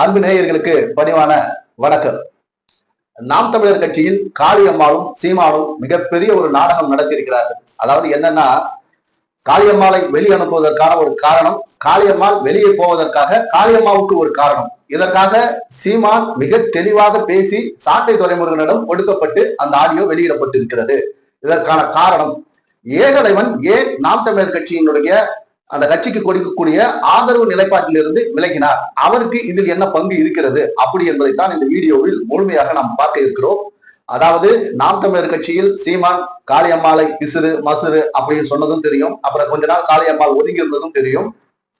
அன்பு நேயர்களுக்கு பணிவான வணக்கம். நாம் தமிழர் கட்சியில் காளியம்மாளும் சீமானும் மிகப்பெரிய ஒரு நாடகம் நடத்தியிருக்கிறார்கள். அதாவது என்னன்னா காளியம்மாளை வெளி அனுப்புவதற்கான ஒரு காரணம் காளியம்மாள் வெளியே போவதற்காக காளியம்மாவுக்கு ஒரு காரணம். இதற்காக சீமான் மிக தெளிவாக பேசி சாட்டை துறைமுருகனிடம் கொடுக்கப்பட்டு அந்த ஆடியோ வெளியிடப்பட்டிருக்கிறது. இதற்கான காரணம் ஏகலைவன் ஏன் நாம் தமிழர் கட்சியினுடைய அந்த கட்சிக்கு கொடுக்கக்கூடிய ஆதரவு நிலைப்பாட்டிலிருந்து விலகினார். அவருக்கு இதில் என்ன பங்கு இருக்கிறது? அப்படி என்பதை தான் இந்த வீடியோவில் முழுமையாக நாம் பார்க்க இருக்கிறோம். அதாவது நாம் தமிழர் கட்சியில் சீமான் காளியம்மாளை பிசுறு மசுறு அப்படின்னு சொன்னதும் தெரியும். அப்புறம் கொஞ்ச நாள் காளியம்மாள் ஒதுங்கி இருந்ததும் தெரியும்.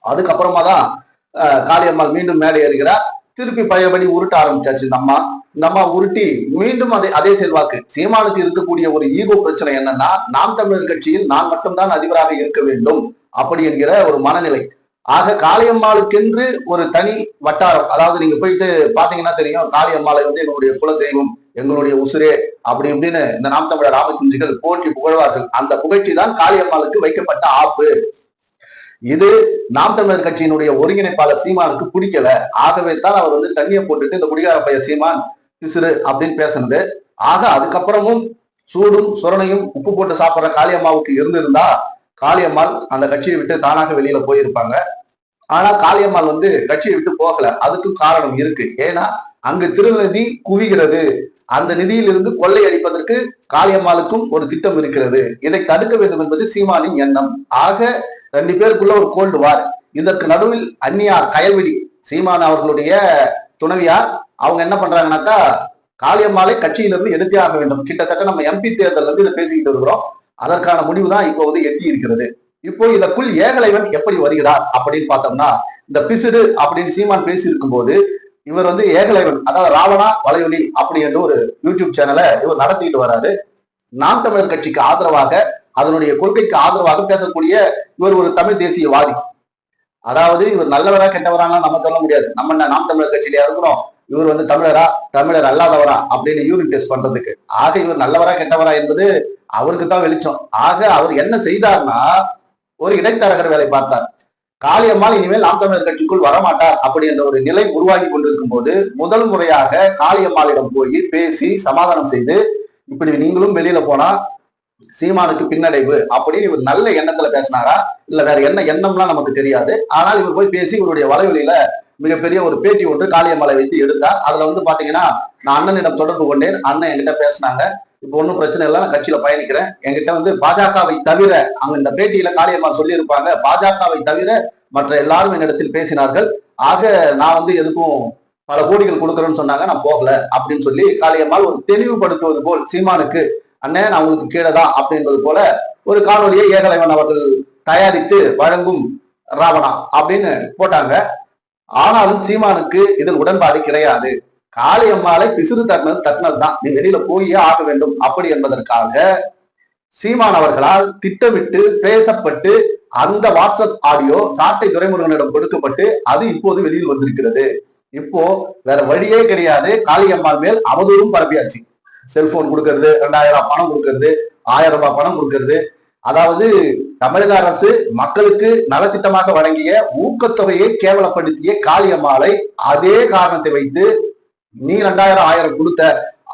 அதுக்கப்புறமா தான் காளியம்மாள் மீண்டும் மேலே ஏறுகிறார். திருப்பி பழையபடி உருட்ட ஆரம்பிச்சாச்சு இந்த அம்மா. இந்த அம்மா உருட்டி மீண்டும் அதே அதே செல்வாக்கு. சீமானுக்கு இருக்கக்கூடிய ஒரு ஈகோ பிரச்சனை என்னன்னா நாம் தமிழர் கட்சியில் நான் மட்டும்தான் அதிபராக இருக்க வேண்டும். அப்படி என்கிற ஒரு மனநிலை. ஆக காளியம்மாளுக்கென்று ஒரு தனி வட்டாரம் அதாவது நீங்க போயிட்டு பாத்தீங்கன்னா தெரியும் காளியம்மாளை வந்து எங்களுடைய குல தெய்வம் எங்களுடைய உசுரே அப்படி இப்படின்னு இந்த நாம் தமிழர் ராமச்சந்திரிகள் போற்றி புகழ்வார்கள். அந்த புகழ்ச்சி தான் காளியம்மாளுக்கு வைக்கப்பட்ட ஆப்பு. இது நாம் தமிழர் கட்சியினுடைய ஒருங்கிணைப்பாளர் சீமானுக்கு பிடிக்கல. ஆகவே தான் அவர் வந்து தண்ணியை போட்டுட்டு இந்த குடிகார பையன் சீமான் பிசுறு அப்படின்னு பேசுனது. ஆக அதுக்கப்புறமும் சூடும் சுரணையும் உப்பு போட்டு சாப்பிடுற காளியம்மாவுக்கு இருந்திருந்தா காளியம்மாள் அந்த கட்சியை விட்டு தானாக வெளியில போயிருப்பாங்க. ஆனா காளியம்மாள் வந்து கட்சியை விட்டு போகல. அதுக்கும் காரணம் இருக்கு. ஏன்னா அங்கு திருநதி குவிகிறது. அந்த நிதியிலிருந்து கொள்ளையடிப்பதற்கு காளியம்மாளுக்கும் ஒரு திட்டம் இருக்கிறது. இதை தடுக்க வேண்டும் என்பது சீமானின் எண்ணம். ஆக ரெண்டு பேருக்குள்ள ஒரு கோல்டு வார். இதற்கு நடுவில் அந்நியார் கயல்விடி சீமான் அவர்களுடைய துணைவியார் அவங்க என்ன பண்றாங்கன்னாக்கா காளியம்மாளை கட்சியிலிருந்து எடுத்தே ஆக வேண்டும். கிட்டத்தட்ட நம்ம எம்பி தேர்தல் இருந்து இதை பேசிக்கிட்டு இருக்கிறோம். அதற்கான முடிவு தான் இப்போ வந்து எட்டி இருக்கிறது. இப்போ இதற்குள் ஏகலைவன் எப்படி வருகிறார் அப்படின்னு பார்த்தோம்னா இந்த பிசுடு அப்படின்னு சீமான் பேசியிருக்கும் போது இவர் வந்து ஏகலைவன் அதாவது ராவணா வலையொலி அப்படி என்று ஒரு யூடியூப் சேனலை இவர் நடத்திட்டு வராரு. நாம் தமிழர் கட்சிக்கு ஆதரவாக அதனுடைய கொள்கைக்கு ஆதரவாக பேசக்கூடிய இவர் ஒரு தமிழ் தேசியவாதி. அதாவது இவர் நல்லவரா கெட்டவரானா நம்ம சொல்ல முடியாது. நம்ம என்ன நாம் தமிழர் கட்சியில இருக்கிறோம்? இவர் வந்து தமிழரா தமிழர் அல்லாதவரா அப்படின்னு யூரின் டெஸ்ட் பண்றதுக்கு. ஆக இவர் நல்லவரா கெட்டவரா என்பது அவருக்கு தான் வெளிச்சம். ஆக அவர் என்ன செய்தார்னா ஒரு இடைத்தரகர் வேலை பார்த்தார். காளியம்மாள் இனிமேல் நாம் தமிழர் கட்சிக்குள் வரமாட்டார் அப்படி என்ற ஒரு நிலை உருவாகி கொண்டிருக்கும் போது முதல் முறையாக காளியம்மாளிடம் போய் பேசி சமாதானம் செய்து இப்படி நீங்களும் வெளியில போனா சீமானுக்கு பின்னடைவு அப்படின்னு இவர் நல்ல எண்ணத்துல பேசினாரா? இல்ல வேற என்ன எண்ணம்லாம் நமக்கு தெரியாது. ஆனால் இவர் போய் பேசி இவருடைய வலைவலியில மிகப்பெரிய ஒரு பேட்டி ஒன்று காளியம்மாளை வைத்து எடுத்தார். அதுல வந்து பாத்தீங்கன்னா நான் அண்ணனிடம் தொடர்பு கொண்டேன் அண்ணன் என்கிட்ட பேசினாங்க. இப்போ ஒன்றும் பிரச்சனை இல்லை நான் கட்சியில பயணிக்கிறேன். என்கிட்ட வந்து பாஜகவை தவிர அங்க இந்த பேட்டியில காளியம்மாள் சொல்லியிருப்பாங்க பாஜகவை தவிர மற்ற எல்லாரும் என்னிடத்தில் பேசினார்கள். ஆக நான் வந்து எதுக்கும் பல கோடிகள் கொடுக்குறேன்னு சொன்னாங்க நான் போகல அப்படின்னு சொல்லி காளியம்மாள் ஒரு தெளிவுபடுத்துவது போல் சீமானுக்கு அண்ணே நான் உங்களுக்கு கீழே தான் அப்படின்றது போல ஒரு காணொலியை ஏகலைவன் அவர்கள் தயாரித்து வழங்கும் ராவணா அப்படின்னு போட்டாங்க. ஆனாலும் சீமானுக்கு இதில் உடன்பாடு கிடையாது. காளியம்மாளை பிசுறு தட்டினது தட்டினது தான் நீ வெளியில போயே ஆக வேண்டும். அப்படி என்பதற்காக சீமான் அவர்களால் திட்டமிட்டு பேசப்பட்டு அந்த வாட்ஸ்அப் ஆடியோ சாட்டை துரைமுருகனிடம் கொடுக்கப்பட்டு அது இப்போது வெளியில் வந்திருக்கிறது. இப்போ வேற வழியே கிடையாது. காளியம்மாள் மேல் அவதூறும் பரப்பியாச்சு. செல்போன் கொடுக்கறது ரெண்டாயிரம் பணம் கொடுக்கறது ஆயிரம் ரூபாய் பணம் கொடுக்கறது. அதாவது தமிழக அரசு மக்களுக்கு நலத்திட்டமாக வழங்கிய ஊக்கத்தொகையை கேவலப்படுத்திய காளியம்மாளை அதே காரணத்தை வைத்து நீ ரெண்டாயிரம் ஆயிரம் கொடுத்த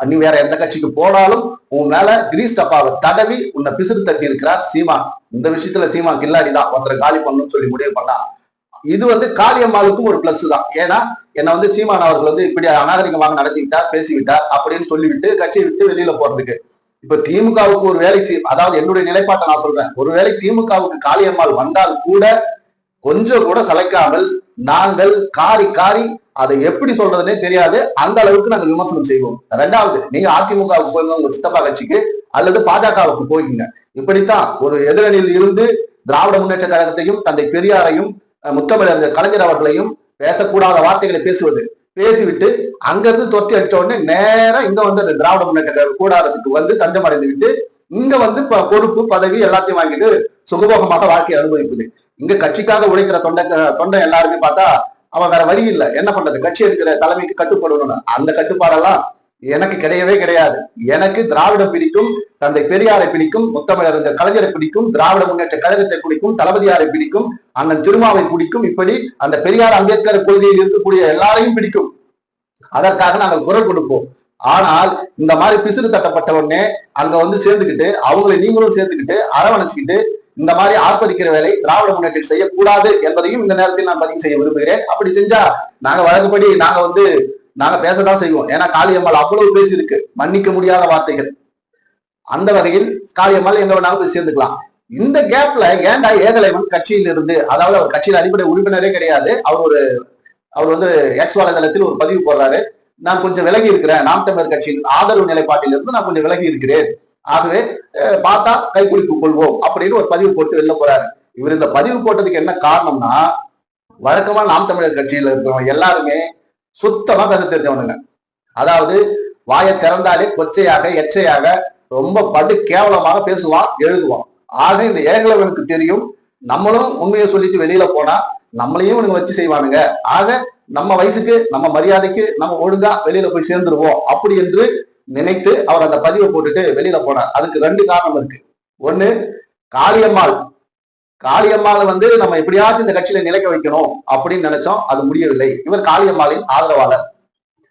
நீ வேற எந்த கட்சிக்கு போனாலும் உன் மேல கிரீஸ் டப்பாவை தடவி உன்னை பிசுறு தட்டி இருக்கிறார் சீமா. இந்த விஷயத்துல சீமா கில்லாடி தான் ஒருத்தரை காலி பண்ணணும்னு சொல்லி முடிவு பண்ணா. இது வந்து காளியம்மாளுக்கும் ஒரு பிளஸ் தான். ஏன்னா என்ன வந்து சீமான் அவர்கள் வந்து இப்படி அநாகரிகமாக நடத்திவிட்டார் பேசிவிட்டார் அப்படின்னு சொல்லிவிட்டு கட்சியை விட்டு வெளியில போறதுக்கு. இப்ப திமுகவுக்கு ஒரு வேலை அதாவது என்னுடைய நிலைப்பாட்டை நான் சொல்றேன். ஒருவேளை திமுகவுக்கு காளியம்மாள் வந்தால் கூட கொஞ்சம் கூட சளைக்காமல் நாங்கள் காரி காரி அதை எப்படி சொல்றதுனே தெரியாது. அந்த அளவுக்கு நாங்கள் விமர்சனம் செய்வோம். ரெண்டாவது நீங்க அதிமுகவுக்கு போயிருங்க உங்க சித்தப்பா கட்சிக்கு அல்லது பாஜகவுக்கு போய்க்குங்க இப்படித்தான் ஒரு எதிரணியில் இருந்து திராவிட முன்னேற்ற கழகத்தையும் தந்தை பெரியாரையும் முத்தமிழர் கலைஞர் அவர்களையும் பேசக்கூடாத வார்த்தைகளை பேசுவது. பேசிவிட்டு அங்கிருந்து தொத்தி அடிச்ச உடனே நேரம் இங்க வந்து அந்த திராவிட முன்னேற்ற கழக கூடாரத்துக்கு வந்து தஞ்சம் அடைந்து விட்டு இங்க வந்து பொறுப்பு பதவி எல்லாத்தையும் வாங்கிட்டு சுகபோகமாக வாழ்க்கையை அனுபவிப்பது. இங்க கட்சிக்காக உழைக்கிற தொண்டை தொண்டை எல்லாருமே பார்த்தா அவன் வேற வழி இல்லை. என்ன பண்றது? கட்சி இருக்கிற தலைமைக்கு கட்டுப்படணும்னு. அந்த கட்டுப்பாடெல்லாம் எனக்கு கிடையவே கிடையாது. எனக்கு திராவிடம் பிடிக்கும் தந்தை பெரியாரை பிடிக்கும் முத்தமிழறிஞர் கலைஞரை பிடிக்கும் திராவிட முன்னேற்ற கழகத்தை பிடிக்கும் தளபதியாரை பிடிக்கும் அண்ணன் திருமாவை பிடிக்கும். இப்படி அந்த பெரியார் அம்பேத்கர் கொள்கையில் இருக்கக்கூடிய எல்லாரையும் பிடிக்கும். அதற்காக நாங்கள் குரல் கொடுப்போம். ஆனால் இந்த மாதிரி பிசிறு தட்டப்பட்ட உடனே அங்க வந்து சேர்ந்துக்கிட்டு அவங்களை நீங்களும் சேர்த்துக்கிட்டு அரவணைச்சுக்கிட்டு இந்த மாதிரி ஆர்ப்பரிக்கிற வேலை திராவிட முன்னேற்றம் செய்யக்கூடாது என்பதையும் இந்த நேரத்தில் நான் பதிவு செய்ய விரும்புகிறேன். அப்படி செஞ்சா நாங்க வழக்கப்படி நாங்க வந்து நாங்க பேசதான் செய்வோம். ஏன்னா காளியம்மாள் அவ்வளவு பேசி இருக்கு மன்னிக்க முடியாத வார்த்தைகள். அந்த வகையில் காளியம்மாள் எங்க வேணாலும் போய் சேர்ந்துக்கலாம். இந்த கேப்ல ஏன்டா ஏகலைவன் கட்சியில் இருந்து அதாவது அவர் கட்சியில் அடிப்படை உறுப்பினரே கிடையாது. அவர் ஒரு அவர் வந்து எக்ஸ் வலைதளத்தில் ஒரு பதிவு போடுறாரு. நான் கொஞ்சம் விலகி இருக்கிறேன். நாம் தமிழர் கட்சியின் ஆதரவு நிலைப்பாட்டிலிருந்து நான் கொஞ்சம் விலகி இருக்கிறேன். ஆகவே பார்த்தா கை குலுக்கிக் கொள்வோம் அப்படின்னு ஒரு பதிவு போட்டு வெளில போறாரு. இவர் இந்த பதிவு போட்டதுக்கு என்ன காரணம்னா வழக்கமா நாம் தமிழர் கட்சியில இருக்கிறவங்க எல்லாருமே சுத்தமா பேச தெரிஞ்சவனுங்க. அதாவது வாயை திறந்தாலே கொச்சையாக எச்சையாக ரொம்ப படு கேவலமாக பேசுவான் எழுதுவான். ஆக இந்த ஏகலவனுக்கு தெரியும் நம்மளும் உண்மையை சொல்லிட்டு வெளியில போனா நம்மளையும் இவனுங்க வச்சு செய்வானுங்க. ஆக நம்ம வயசுக்கு நம்ம மரியாதைக்கு நம்ம ஒழுங்கா வெளியில போய் சேர்ந்துருவோம். அப்படி என்று நினைத்து அவர் அந்த பதிவை போட்டுட்டு வெளியில போனார். அதுக்கு ரெண்டு காரணம் இருக்கு. ஒண்ணு காளியம்மாள். காளியம்மாளை வந்து நம்ம எப்படியாச்சும் இந்த கட்சியில நிலைக்க வைக்கணும் அப்படின்னு நினைச்சோம். அது முடியவில்லை. இவர் காளியம்மாளின் ஆதரவாளர்.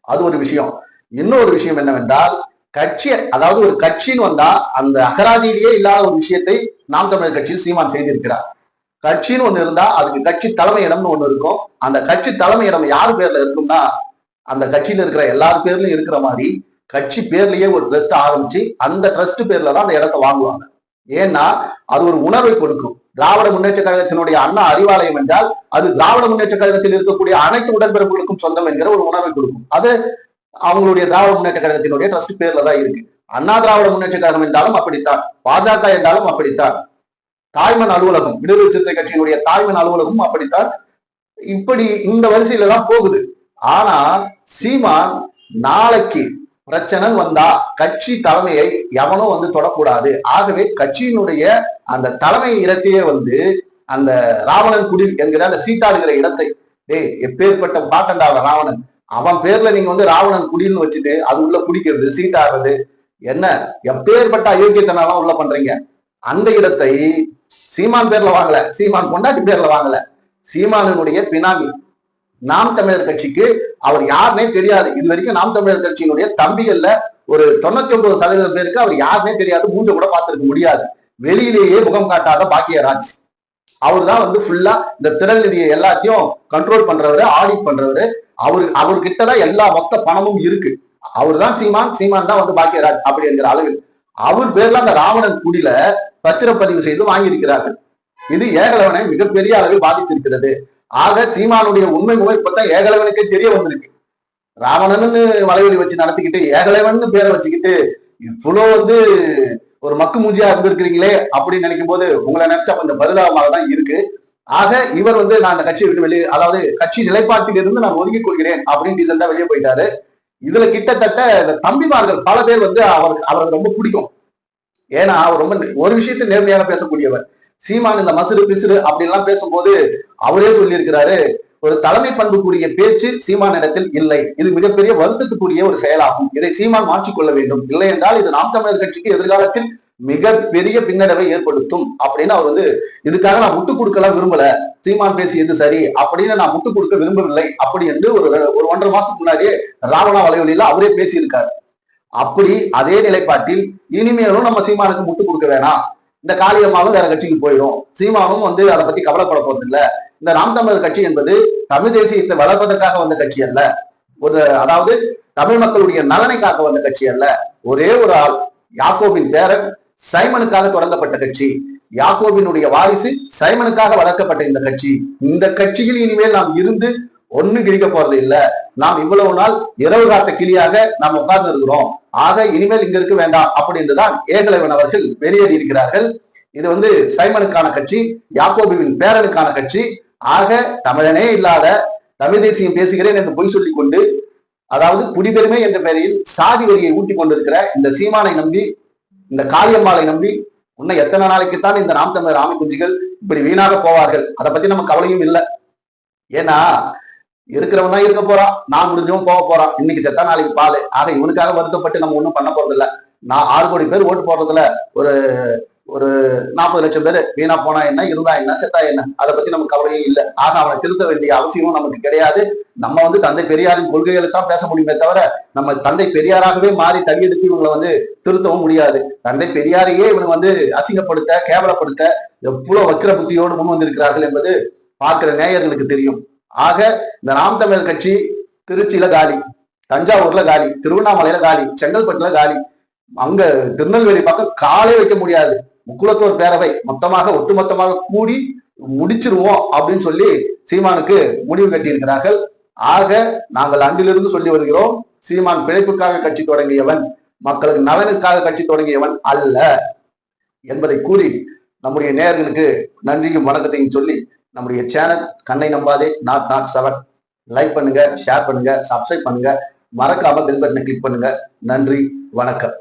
அது ஒரு விஷயம். இன்னொரு விஷயம் என்னவென்றால் கட்சி அதாவது ஒரு கட்சின்னு வந்தா அந்த அகராதியிலேயே இல்லாத ஒரு விஷயத்தை நாம் தமிழர் கட்சியில் சீமான் செய்திருக்கிறார். கட்சின்னு ஒண்ணு இருந்தா அதுக்கு கட்சி தலைமையிடம்னு ஒண்ணு இருக்கும். அந்த கட்சி தலைமையிடம் யார் பேர்ல இருக்கும்னா அந்த கட்சியில இருக்கிற எல்லார் பேர்லயும் இருக்கிற மாதிரி கட்சி பேர்லயே ஒரு ட்ரஸ்ட் ஆரம்பிச்சு அந்த ட்ரஸ்ட் பேர்ல தான் அந்த இடத்த வாங்குவாங்க. ஏன்னா அது ஒரு உணர்வை கொடுக்கும். திராவிட முன்னேற்ற கழகத்தினுடைய அண்ணா அறிவாலயம் என்றால் அது திராவிட முன்னேற்ற கழகத்தில் இருக்கக்கூடிய அனைத்து உடன்பிறப்புகளுக்கும் சொந்தம் என்கிற ஒரு உணர்வை கொடுக்கும். அது அவங்களுடைய திராவிட முன்னேற்ற கழகத்தினுடைய ட்ரஸ்ட் பேர்ல தான் இருக்கு. அண்ணா திராவிட முன்னேற்ற கழகம் என்றாலும் அப்படித்தான். பாஜக என்றாலும் அப்படித்தான். தாய்மன் அலுவலகம் விடுதலை சிறுத்தை கட்சியினுடைய தாய்மன் அலுவலகமும் அப்படித்தான். இப்படி இந்த வரிசையில தான் போகுது. ஆனா சீமான் நாளைக்கு பிரச்சனை வந்தா கட்சி தலைமையை எவனும் வந்து தொடக்கூடாது. ஆகவே கட்சியினுடைய அந்த தலைமை இடத்தையே வந்து அந்த ராவணன் குடில் என்கிற அந்த சீட்டாடுகிற இடத்தை டேய் எப்பேற்பட்ட பாட்டண்டா ராவணன். அவன் பேர்ல நீங்க வந்து ராவணன் குடில்னு வச்சுட்டு அது உள்ள குடிக்கிறது சீட்டாடுறது என்ன? எப்பேற்பட்ட அயோக்கியத்தனெல்லாம் உள்ள பண்றீங்க? அந்த இடத்தை சீமான் பேர்ல வாங்கல. சீமான் பொண்டாட்டி பேர்ல வாங்கல. சீமானனுடைய பினாமி. நாம் தமிழர் கட்சிக்கு அவர் யாருனே தெரியாது. இது வரைக்கும் நாம் தமிழர் கட்சியினுடைய தம்பிகள்ல ஒரு தொண்ணூத்தி ஒன்பது சதவீதம் பேருக்கு அவர் யாருன்னே தெரியாது. மூஞ்ச கூட பார்த்திருக்க முடியாது. வெளியிலேயே முகம் காட்டாத பாக்கியராஜ். அவர் தான் வந்து ஃபுல்லா இந்த திரள் நிதியை எல்லாத்தையும் கண்ட்ரோல் பண்றவரு ஆடிட் பண்றவரு. அவரு அவர்கிட்ட தான் எல்லா மொத்த பணமும் இருக்கு. அவர் தான் சீமான் சீமான் தான் வந்து பாக்கியராஜ் அப்படி என்கிற அளவில். அவர் பேர்ல அந்த ராவணன் குடியில பத்திரப்பதிவு செய்து வாங்கியிருக்கிறார்கள். இது ஏகலவனை மிகப்பெரிய அளவில் பாதித்திருக்கிறது. ஆக சீமானுடைய உண்மை முகம் இப்பதான் ஏகலவனுக்கே தெரிய வந்திருக்கு. ராவணன்னு வலைவெளி வச்சு நடத்திக்கிட்டு ஏகலைவன் பேரை வச்சுக்கிட்டு இவ்வளோ வந்து ஒரு மக்கு மூஞ்சியா இருந்திருக்கிறீங்களே அப்படின்னு நினைக்கும் போது உங்களை நினைச்சா கொஞ்சம் பரிதாபமாக தான் இருக்கு. ஆக இவர் வந்து நான் அந்த கட்சியை விட்டு வெளியே அதாவது கட்சி நிலைப்பாட்டிலிருந்து நான் ஒதுங்கிக் கொள்கிறேன் அப்படின்னு டீசெண்டா வெளியே போயிட்டாரு. இதுல கிட்டத்தட்ட இந்த தம்பிமார்கள் பல பேர் வந்து அவருக்கு அவருக்கு ரொம்ப பிடிக்கும். ஏன்னா அவர் ரொம்ப ஒரு விஷயத்தை நேர்மையாக பேசக்கூடியவர். சீமான் இந்த மசுறு பிசுறு அப்படின்லாம் பேசும்போது அவரே சொல்லியிருக்கிறாரு ஒரு தலைமை பண்புக்குரிய பேச்சு சீமான் இடத்தில் இல்லை. இது மிகப்பெரிய வருத்தத்துக்குரிய ஒரு செயலாகும். இதை சீமான் மாற்றிக்கொள்ள வேண்டும். இல்லை என்றால் இது நாம் தமிழர் கட்சிக்கு எதிர்காலத்தில் மிக பெரிய பின்னடைவை ஏற்படுத்தும் அப்படின்னு அவர் வந்து இதுக்காக நான் முட்டு கொடுக்கலாம் விரும்பல. சீமான் பேசியது சரி அப்படின்னு நான் முட்டு கொடுக்க விரும்பவில்லை அப்படி என்று ஒரு ஒரு ஒன்றரை மாசத்துக்கு முன்னாடியே ராவணா வலைவலியில அவரே பேசியிருக்காரு. அப்படி அதே நிலைப்பாட்டில் இனிமேலும் நம்ம சீமானுக்கு முட்டு கொடுக்க வேணாம். இந்த காளியம்மாவும் வேற கட்சிக்கு போயிடும். சீமாவும் வந்து அதை பத்தி கவலைப்பட போறது இல்ல இந்த நாம் தமிழர் கட்சி என்பது தமிழ் தேசியத்தை வளர்ப்பதற்காக வந்த கட்சி அல்ல. ஒரு அதாவது தமிழ் மக்களுடைய நலனை காக்க வந்த கட்சி அல்ல. ஒரே ஒரு ஆள் யாக்கோபின் பேரன் சைமனுக்காக தொடங்கப்பட்ட கட்சி. யாக்கோபினுடைய வாரிசு சைமனுக்காக வளர்க்கப்பட்ட இந்த கட்சி. இந்த கட்சியில் இனிமேல் நாம் இருந்து ஒண்ணு கிழிக்க போறது இல்ல. நாம் இவ்வளவு நாள் இரவு காத்த கிளியாக நாம் உட்கார்ந்து இருக்கிறோம். ஆக இனிமேல் இங்க இருக்க வேண்டாம் அப்படின்றுதான் ஏகலைவன் அவர்கள் வெளியேறி இருக்கிறார்கள். இது வந்து சைமனுக்கான கட்சி யாக்கோபுவின் பேரனுக்கான கட்சி. ஆக தமிழனே இல்லாத தமிழ் தேசியம் பேசுகிறேன் என்று பொய் சொல்லிக் கொண்டு அதாவது குடிபெருமை என்ற பெயரில் சாதி வரியை ஊட்டி கொண்டிருக்கிற இந்த சீமானை நம்பி இந்த காளியம்மாளை நம்பி இன்னும் எத்தனை நாளைக்குத்தான் இந்த நாம் தமிழர் ஆமை குஞ்சுகள் இப்படி வீணாக போவார்கள்? அதை பத்தி நம்ம கவலையும் இல்லை. ஏன்னா இருக்கிறவன் தான் இருக்க போறான். நான் முடிஞ்சவன் போக போறான். இன்னைக்கு செத்தா நாளைக்கு பால். ஆக இவனுக்காக வருத்தப்பட்டு நம்ம ஒண்ணும் பண்ண போறது இல்லை நான் ஆறு கோடி பேர் ஓட்டு போடுறதுல ஒரு ஒரு நாற்பது லட்சம் பேர் வீணா போனா என்ன இருந்தா என்ன செத்தா என்ன? அதை பத்தி நமக்கு கவலையும் இல்லை. ஆக அவனை திருத்த வேண்டிய அவசியமும் நமக்கு கிடையாது. நம்ம வந்து தந்தை பெரியாரின் கொள்கைகளை தான் பேச முடியுமே தவிர நம்ம தந்தை பெரியாராகவே மாறி தடியெடுத்து இவங்களை வந்து திருத்தவும் முடியாது. தந்தை பெரியாரையே இவனை வந்து அசிங்கப்படுத்த கேவலப்படுத்த எவ்வளவு வக்கிர புத்தியோடு முன் வந்திருக்கிறார்கள் என்பது பார்க்கிற நேயர்களுக்கு தெரியும். ஆக இந்த நாம் தமிழர் கட்சி திருச்சியில காலி தஞ்சாவூர்ல காலி திருவண்ணாமலையில காலி செங்கல்பட்டுல காலி. அங்க திருநெல்வேலி பக்கம் காலே வைக்க முடியாது. முக்குளத்தூர் பேரவை மொத்தமாக ஒட்டுமொத்தமாக கூடி முடிச்சிருவோம் அப்படின்னு சொல்லி சீமானுக்கு முடிவு கட்டியிருக்கிறார்கள். ஆக நாங்கள் அன்றிலிருந்து சொல்லி வருகிறோம் சீமான் பிழைப்புக்காக கட்சி தொடங்கியவன் மக்களுக்கு நலனுக்காக கட்சி தொடங்கியவன் அல்ல என்பதை கூறி நம்முடைய நேர்களுக்கு நன்றியும் வணக்கத்தையும் சொல்லி நம்முடைய channel Kannai Nambathe nought nought seven like பண்ணுங்க ஷேர் பண்ணுங்க சப்ஸ்கிரைப் பண்ணுங்க. மறக்காம பெல் பட்டனை கிளிக் பண்ணுங்க. நன்றி வணக்கம்.